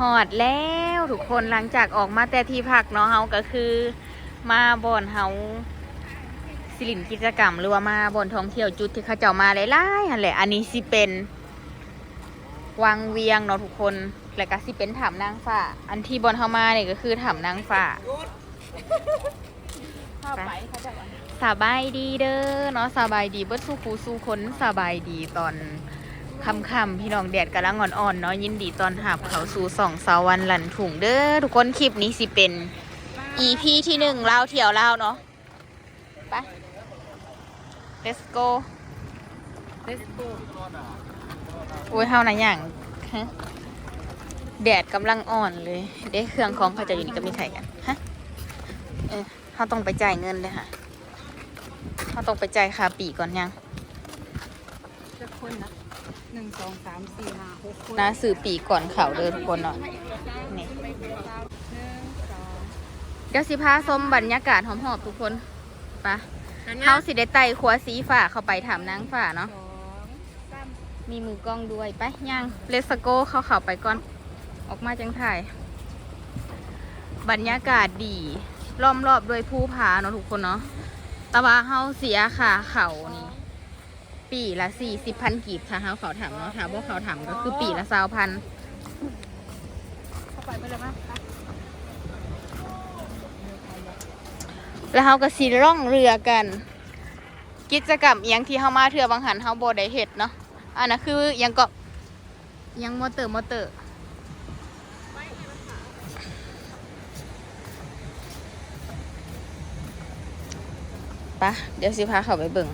หอดแล้วทุกคนหลังจากออกมาแต่ที่พักเนาะเฮาก็คือ มาบ่อนเฮาสิลินกิจกรรมหรือว่ามาบ่อนท่องเที่ยวจุดที่เขาเจ้ามาหลายๆหั่นแหละอันนี้สิเป็นวังเวียงเนาะทุกคนแล้วก็สิเป็นถ้ำนางฟ้าอันที่บ่อนเฮามาเนี่ยก็คือถ้ำนางฟ้าเข้าไปเขาจะว่าสบายดีเด้อเนาะสบายดีเบิดสู้คูสู้คนสบายดีตอน ค่ำๆพี่น้องแดดกำลังอ่อนๆเนาะยินดีตอนหับเขาสู่สองสาวันหลันถุงเด้อทุกคนคลิปนี้สิเป็น EP ที่หนึ่งเล่าเที่ยวเล่าเนาะไป let's go เลสโก้โอ้ยเท่านั้นอย่างฮะแดดกำลังอ่อนเลยเด้เครื่องของเขาจะอยู่นี่ก็มีไข่กันฮะเออเขาต้องไปจ่ายเงินเลยค่ะเขาต้องไปจ่ายค่าปีก่อนยังจะคนนะ หนึ่งสองสามสี่ห้าหกคนนะสื่อปีก่อนเขาเด้อทุกคนเนาะนี่หนึ่งสองเดี๋ยวสิพาชมบรรยากาศหอมๆทุกคนไปะหันหน้เขาสิได้ไต่ขัวสีฝ่าเข้าไปถามนางฝ่าเนาะสองสามมีมือกล้องด้วยไปย่างเลสโกเข้าเข้าไปก่อน ออกมาจังถ่าย บรรยากาศดีล้อมรอบด้วยภูผาเนาะทุกคนเนาะแตะว่าเฮาเสียค่ะเขานี่ ปีละสี่สิบพันกีบค่ะเฮาเขาถามเนาะถามว่าเขาถามก็คือปีละสาวพันเข้าไปไปเลยมั้ยแล้วเฮาก็สิร่องเรือกัน กิจกรรมเอียงที่เฮามาเทื่อบางหันเฮาโบได้เฮ็ดเนาะอันนั้นคือยังก็ยังมอเตอร์มอเตอร์ปะเดี๋ยวสิพาเขาไปเบิ่ง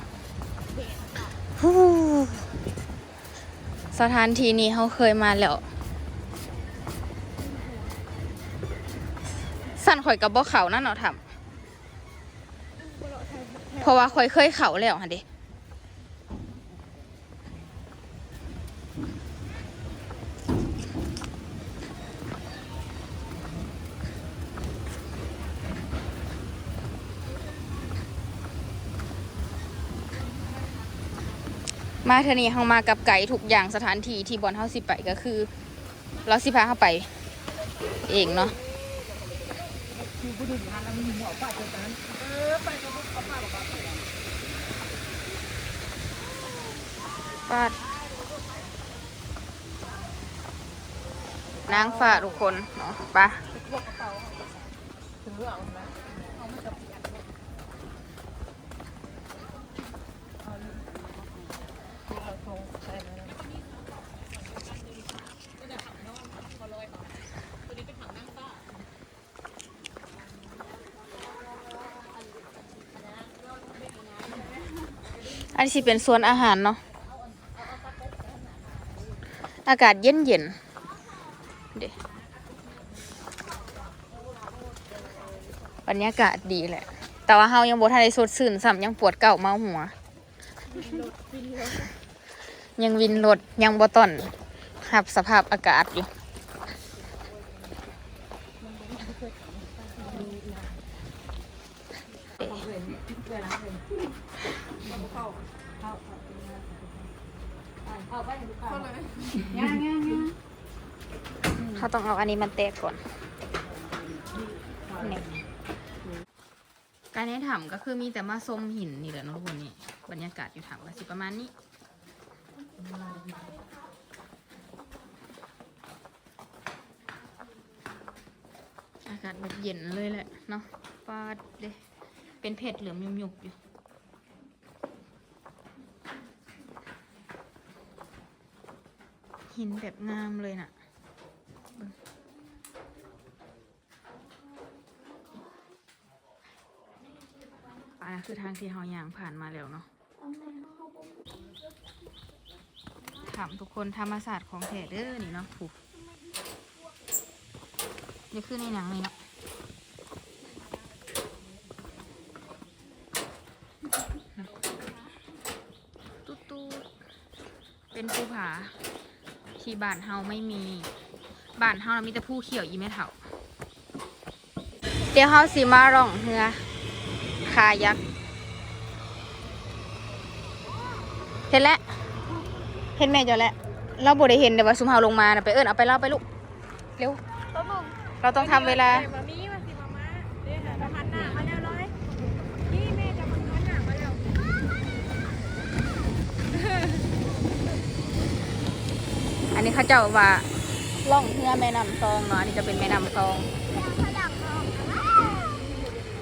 สถานที่นี้เขาเคยมาแล้ว สั่นข่อยกับบ่เขานั่นเนาะทำเพราะว่าข่อยเคยเขาแล้วฮะเด้ มาเทนี้เฮามากับไก่ทุกอย่างสถานที่ที่บอลเฮาสิไปก็คือเราสิพาเฮาไปเองเนาะปาดนางฟ้าทุกคนเนาะไปะถือเอานนี้ สิเป็นส่วนอาหารเนาะ อากาศเย็นเย็นเด้บรรยากาศดีแหละ แต่ว่าเฮายังบ่ทันได้สดชื่นซ้ำยังปวดเก่าเมาหัว ยังวินรถยังบ่ตอนหับสภาพอากาศอยู่ ย่างย่างย่างเขาต้องเอาอันนี้มันแตกก่อนนี่การให้ถ้ำก็คือมีแต่มาส้มหินนี่แหละเนาะทุกคนนี่บรรยากาศอยู่ถ้ำก็สิประมาณนี้อากาศแบบเย็นเลยแหละเนาะปาดเลยเป็นเผ็ดเหลืองยุบๆอยู่ หินแบบงามเลยน่ะอันนี้คือทางที่เฮาย่างผ่านมาแล้วเนาะถามทุกคนธรรมศาสตร์ของแท้เด้อนี่เนาะถูกนี่คือในหนังนี่เนาะตุ๊ดตูดเป็นภูผา ที่บ้านเฮาไม่มีบ้านเฮาเรามีแต่ผู้เขียวอีแม่เถาเดี๋ยวเฮาสิมาร่องเรือคายักเห็นแล้วเห็นแม่เจอแล้วเราบ่ได้เห็นเดี๋ยวว่าซุมเฮาลงมานะไปเอิ้นเอาไปเล่าไปลูกเร็วเราต้องทำเวลา มามีมาสิมามาเดี๋ยวจะพันหน้ามาแล้วร้อยนี่แม่จะพันหน้ามาแล้ว อันนี้ เขาเจ้าว่าล่องเรือแม่น้ำซองเนาะอันนี้จะเป็นแม่น้ำซอง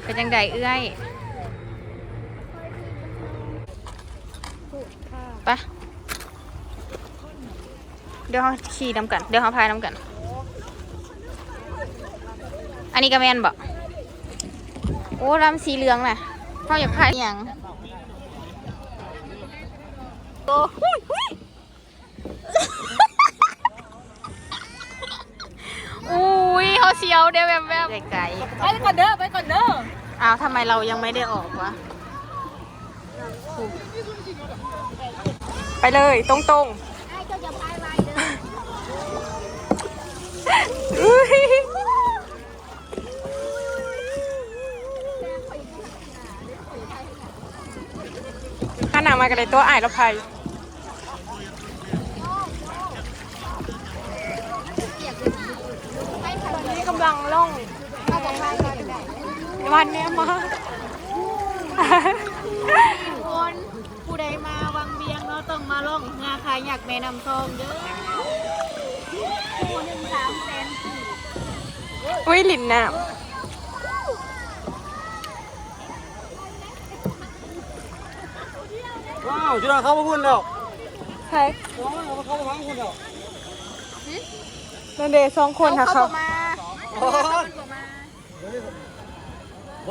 เป็นจังใดเอื้อยไปะเดี๋ยวเขาขี่น้ำกัน เดี๋ยวเขาพายน้ำกัน อันนี้ก็แมนบอกโอ้ลำสีเหลืองน่ะเขาอยากพายอย่างโอ้ หุ้ยหุ้ยอุ้ยเขาเสียวเด้แบบแบบไกลๆไปก่อนเด้อไปก่อนเด้ออ้าวทำไมเรายังไม่ได้ออกวะ ไปเลยตรงตรงข้าหนังมากันเลยตัวอ่ายรภัย กำลังล่องวันเนี้ยมาคนผู้ใดมาวังเบียงเนาะต้องมาล่องงาคายอยากแม่นำซองเด้อคู่หนึ่งสามแสนอุ้ยหลินน้ว้าวจุฬาเข้ามาพุ่นแล้วำใช่น้องเขาเข้ามาพังพุ่นแล้วนันเดย์สองคนค่ะเขา มา โอ้ย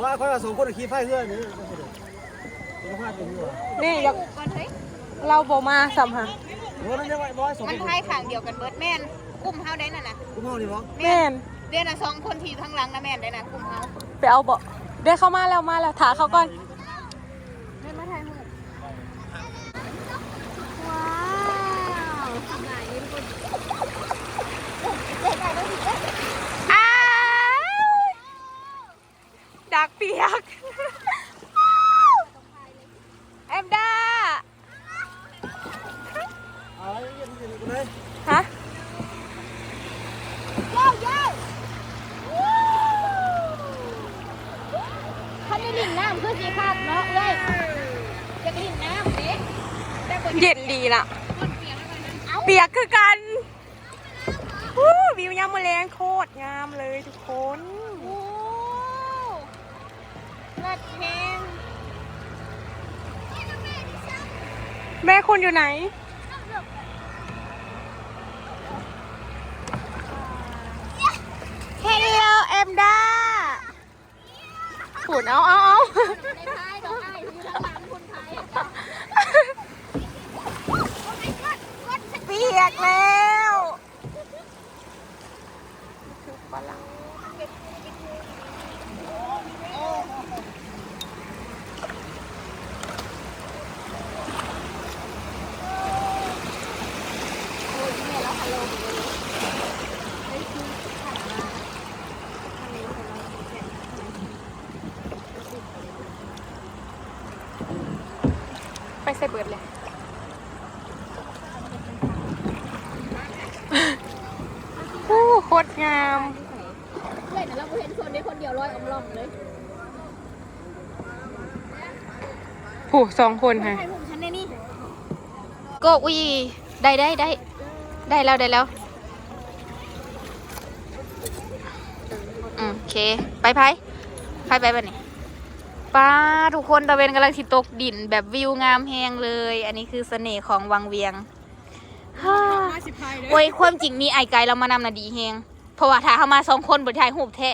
ว่าเขาจะส่งคนขี่ไฟเพื่อนนี่ก็พลาดตรงนี้ว่ะนี่อยากก่อนเฮ้ยเราบอมาสัมหาว่านั่นยังไงร้อยสองมันพายขางเดียวกันเบิร์ดแม่นกลุ่มเฮาได้น่ะนะคุณพ่อนี่มั้งแม่นเดี๋ยวนะสองคนที่ทั้างหลังนะแม่นได้นะกลุ่มเฮาไปเอาเบาเดี๋ยวเข้ามาแล้วมาแล้วถาเขาก่อน เล่นมาถ่ายรูปว้าวอ้าว ดักเปียกแอมด้าเอาไอ้ยังอยู่กันเยฮะเขาได้ลิ่นน้ำคือสีภาคเนาะเลยจะลิ่นน้ำเด็กแต่คนเย็นดีน่ะ เปียกแล้วกันนั้นเอ้าเปียคือกันวิวยามแมลงโคตรงามเลยทุกคน โอ้เลิศเพลง แม่คุณอยู่ไหน เฮลโลแอมด้าฝุ่นเอาเอาเอา ในท้ายดอกไม้อยู่ทางหลังคนไทย เปียกแล้ว ไปใส่เบิดเลย โอ้โคตรงาม เลยนะเราเห็นคนได้คนเดียวร้อยอมล่องเลยผู้สองคนค่ะถ่ายรูปฉันในนี่ก็อุ้ยได้ได้ได้ ได้แล้วได้แล้วอืมโอเค ไปไปไปไปไปนี่ ป้าทุกคนตะเวนกำลังสิตกดินแบบวิวงามแหงเลย อันนี้คือเสน่ห์ของวังเวียงฮ่าห้าสิบพายเลยโอ้ยความจริงมีไอไกลเรามานำน่ะดีแฮงเพราะว่าถ้าเขามาสองคนบนถ่ายรูปแท้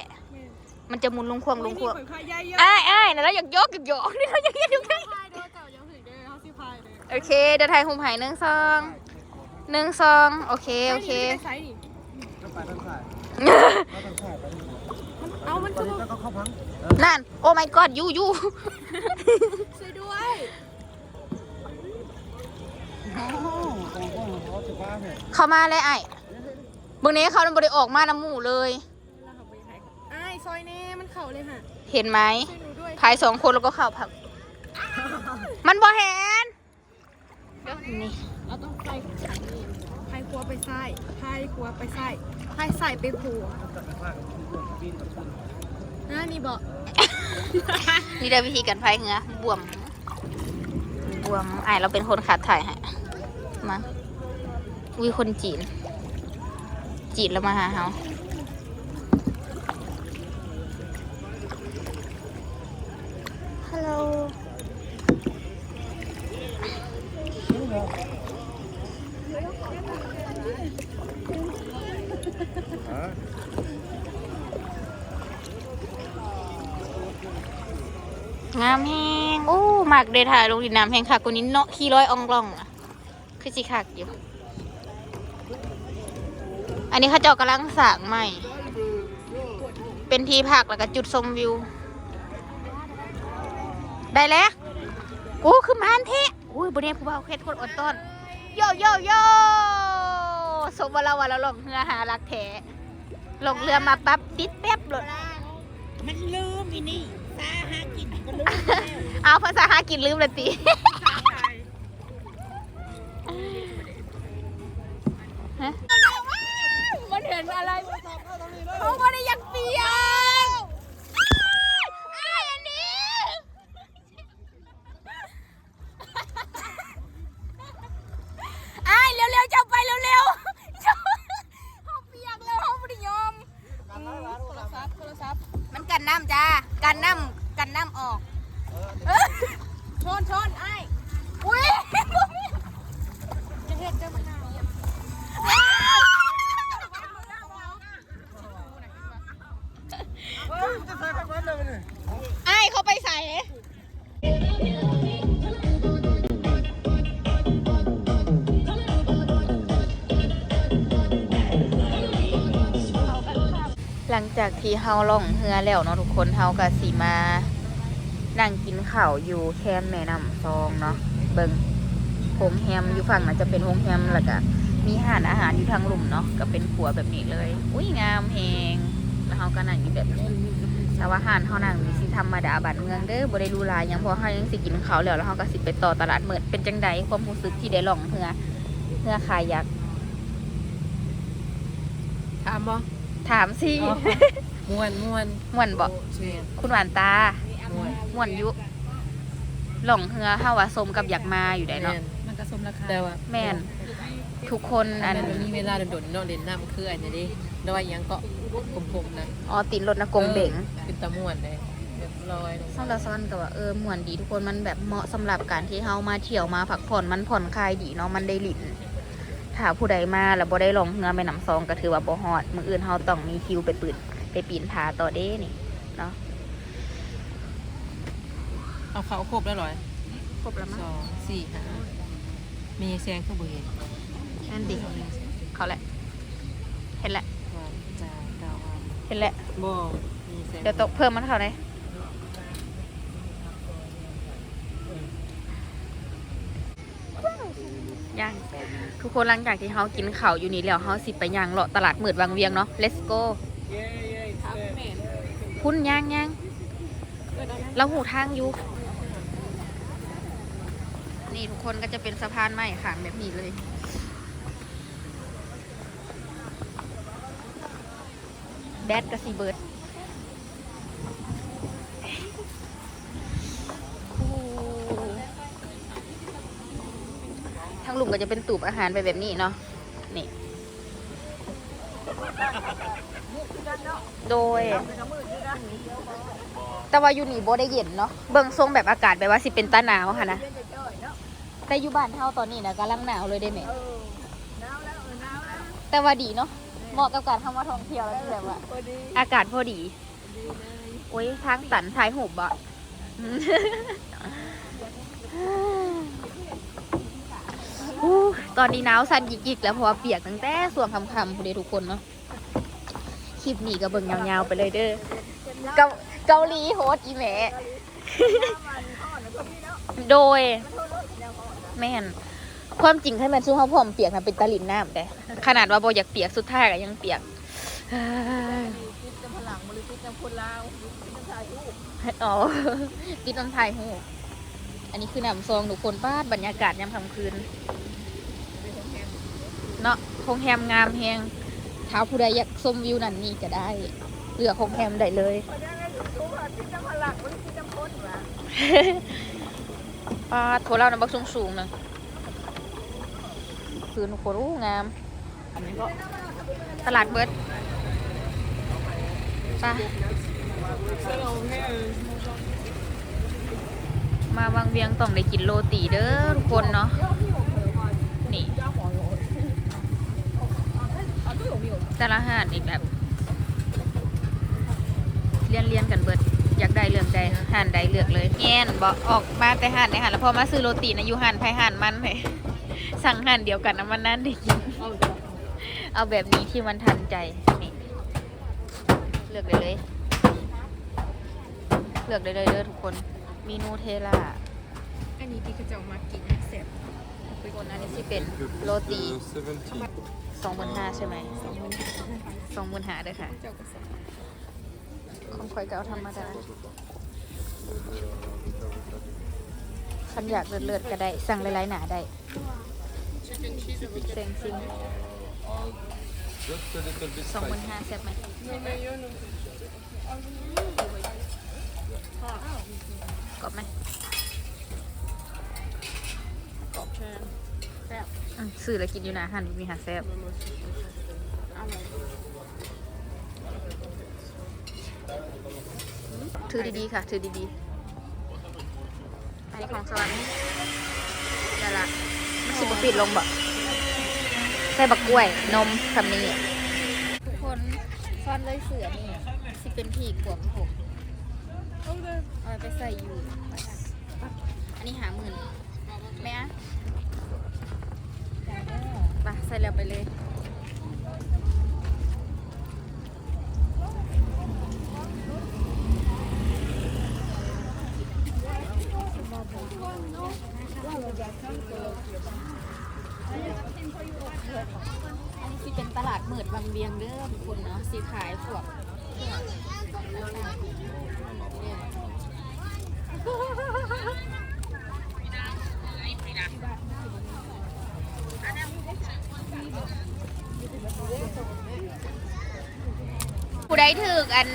มันจะหมุนลุงควงลุงควงพายใหญ่เยอะอ้ายอ้ายนะเราอยากยกอยากยกนี่เราอยากยกพายเด้อเจ้ายังถึงได้ห้าสิบพายเลยโอเคเดี๋ยวถ่ายรูปให้หนึ่งสองหนึ่งสองโอเคโอเค เอามันตอนคือนี้ต้องเข้าพังนั่น โอ้ my god ยูยูช่วยด้วยโอ้โหกองกองเขาจะป้าเนี่ยเข้ามาเลยไอ้เบางนี้เขาบริออกมาน้ำหมูเลยไอ้ซอยแน่มันเข่าเลยค่ะ เห็นไหมช่วยหนูด้วยถ่ายสองคนแล้วก็เข้าผัก มันบ่เห็นเดี๋ยวนี่เราต้องใส่ขันนี้ไทยครัวไปใส่ไทยครัวไปใส่ ไทยใส่ไปผัวนะนี่บอกนี่เด้วิธีการพายเหือบวม บวมไอายเราเป็นคนขาดถ่ายฮะมาวิคนจีน จีนแล้วมาหาเขาฮัลโหล งามแฮงโอ้หมักเดถ่ายลงดินน้ำแหงคักกว่านี้เนาะขี้ร้อยอองล่องอะคือสิคักอยู่ อันนี้เขาเจ้ากำลังสางใหม่ เป็นทีพักแล้วก็จุดชมวิว ได้แล้วโอ้คือมานเทะอุ้ยบนนี้ผู้บ่าวเคสคนอดต้นโยโยโยสมว่าเราว่าเราลงเรือหารักแท้ ลงเรือมาปั๊บติดแป๊บเลยมันลืมอีนี่ตาหากินก็ลืมเอาภาษาหากินลืมเลยติฮะมันเห็นอะไรเขาไม่ได้อยากเปียก หลังจากที่เฮาล่องเรือแล้วเนาะทุกคนเฮาก็สิมา นั่งกินข้าวอยู่แคมแม่น้ำซองเนาะเบิงโฮงแฮมอยู่ฝั่งนั้นจะเป็นโฮงแฮมแล้วก็มีอาหารอาหารอยู่ทางหลุมเนาะก็เป็นขัวแบบนี้เลย อุ้ยงามแฮงแล้วเฮาก็นั่งอยู่แบบนี้แต่ว่าอาหารเฮานั่งนี่สิธรรมดาบัดเมืองเด้อบ่ได้หรูหราหยังพราะเฮายังสิกินข้าวแล้วแล้วเฮาก็สิไปต่อตลาดเมิดเป็นจังใดความรู้สึกที่ได้ล่องเรือเรือคายักถามบ่ ถามสิม่วนม่วนม่วนบ่เชียนคุณหวานตาม่วนม่วนอยุหล่องเฮือเฮาว่าสมกับอยากมาอยู่ได้เนาะ มันก็สมราคาแต่ว่าแม่น ทุกคนอัอันนนั้นมีเวลาโดดๆเนาะเล่นน้ำคืออันนี้ดิดอยหยังเกาะกลมๆนะอ๋อติดรถนะกงเบ่งเป็นตะม่วนเลยเรียบร้อยลงซ่อนละซ่อนก็ว่าเออม่วนดีทุกคนมันแบบเหมาะสำหรับการที่เฮามาเที่ยวมาพักผ่อนมันผ่อนคลายดีเนาะมันได้หลิน ถ้าผู้ใดมาแล้วบ่ได้ลงเฮือแม่น้ำซองก็ถือว่าบ่ฮอดมื้ออื่นเฮาต้องมีคิวไปปืนไปปีนผาต่อเด้นี่เนาะเอาเขาครบแล้วเหรอครบแล้วมั้สงองสี่ห้ามีแซงเข้าบ่เห็นนั่นดิเขาแหละ เห็นแหละวันจาดาววันเห็นแหละบ่มีแซงเดี๋ยวตกเพิ่มมันเขาเลย ย่างทุกคนหลังจากที่เขากินข้าวอยู่นี่แล้วเขาสิไปย่างเลาะตลาดหมืดวังเวียงเนาะ let's go พุ่นย่างย่างเราหูทางอยู่นี่ทุกคนก็จะเป็นสะพานไม้ขางแบบนี้เลยแบดกับซีเบิร์ด ทางลุม ก็จะเป็นตูบอาหารไปแบบนี้เนาะนี่ โดย แต่ว่าอยู่นี่บ่ได้เย็นเนาะเบิ่งทรงแบบอากาศแบบว่าสิเป็นตาหนาวค่ะนะแต่อยู่บ้านเฮาตอนนี้นะกำลังหนาวเลยได้ไหมแต่ว่าดีเนาะเหมาะกับการทำมาท่องเที่ยวแล้วที่แบบว่า อากาศพอดี โอ้ยทางตันทายหูบอะ ตอนนี้หนาวสั่นยิกๆแล้วเพราะว่าเปียกตั้งแต่ส่วงคำๆพอดีทุกคนเนาะคลิปนี้ก็เบิ่งยาวๆไปเลยเด้อเกาเกาหลีโฮสต์อีแหมโดยแม่นความจริงให้มันสู้เขาพร้อมเปียกนะเป็นตะลินน้ำแต่ขนาดว่าบอยากเปียกสุดท้ายก็ยังเปียกเฮ้ยอ๋อปิดน้ำไทยหูอันนี้คือน้ำซองทุกคนป้าดบรรยากาศยามค่ำคืน เนาะโรงแรมงามแฮงถ้าผู้ใดอยากชมวิวนั่นนี่ก็ได้เลือกโรงแรมได้เลยปาดโถเรานะบักสูงสูงนะคือนุโคตรงาม ตลาดเบิร์ดไปมาวังเวียงต้องได้กินโรตีเด้อทุกคนเนาะ นี่ แต่ละหาดอีกแบบเรียนเรียนกันเบิดอยากได้เลือกใดหานใดเลือกเลยแง่นบอกออกมาแต่หานในหานแล้วพอมาซื้อโรตีนะอยู่หานไผหานมันเลยสั่งหานเดียวกันนะมันนั้นได้กินเอาแบบนี้ที่มันทันใจนี่เลือกได้เลย เลือกได้เลยเด้อทุกคนมีนูเทล่าอันนี้ที่เขาจะเอามากินเสร็จทุกคนอันนี้ที่เป็นโรตีสองหมื่นห้าใช่ไหมสอง หมื่นหาเด้อค่ะ เจ้าก็ใส่ของข่อยก็เอาธรรมดาคันอยากเลือดๆก็ได้ สั่งหลายๆหนาได้เซ็งซิง Just a little bit สองหมื่นห้าแซ่บไหมกรอบไหมกรอบเชิญแซ่บอืมซื้อแล้วกินอยู่นะหันมีหาแซ่บ อร่อย ถือดีๆค่ะ ถือดีๆอันนี้ของสวรรค์นี่นละมันสิบปิดลงบ่ใส่บักกล้วย นมคำนี้ทุกคนซ่อนเลยเสือนี่สิเป็นผีขวมผมเอาไปใส่อยู่ อันนี้หาหมื่นไหมอะไปใส่แล้วไปเลย อันนี้สิเป็นตลาดมืดวังเวียงเด้อทุกคนเนาะสีขายพวกผู้ใดถืออัน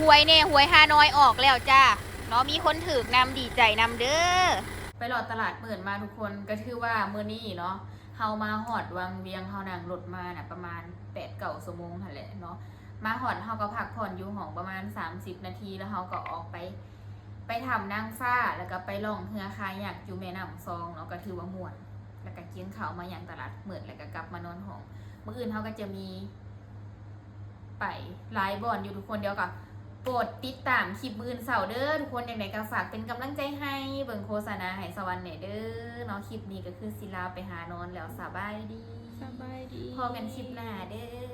หวยเน่หวยฮานอยออกแล้วจ้าเนาะมีคนถือนำดีใจนำเด้อ ไปหลอดตลาดเปิดมาทุกคนก็ถือว่ามื้อนี้เนาะเฮามาหอดวังเวียงเฮานั่งรถมาน่ะประมาณ8ปดเก่าชั่วโมงหันแหละเนาะมาหอดเฮาก็พักผ่อนอยู่ห้องประมาณ 30 นาทีแล้วเฮาก็ออกไป ไปทำนางฟ้าแล้วก็ไปล่องเรือคายักอยู่แม่น้ำซองเนาะก็ถือว่าม่วนแล้วก็กินข้าวมาอย่างตลาดเหมือนแล้วก็กลับมานอนห้องเมื้ออื่นเฮาก็จะมี ไปไลฟ์บอลอยู่ทุกคนเดียวกับ โปรดติดตามคลิปมืออื่นเสาร์เด้อทุกคนอย่างไรก็ฝากเป็นกำลังใจให้เบิ่งโฆษณาให้สวรรค์เนี่ยเด้อเนาะคลิปนี้ก็คือศิลาไปหานอนแล้วสบายดีสบายดีพอกันคลิปหน้าเด้อ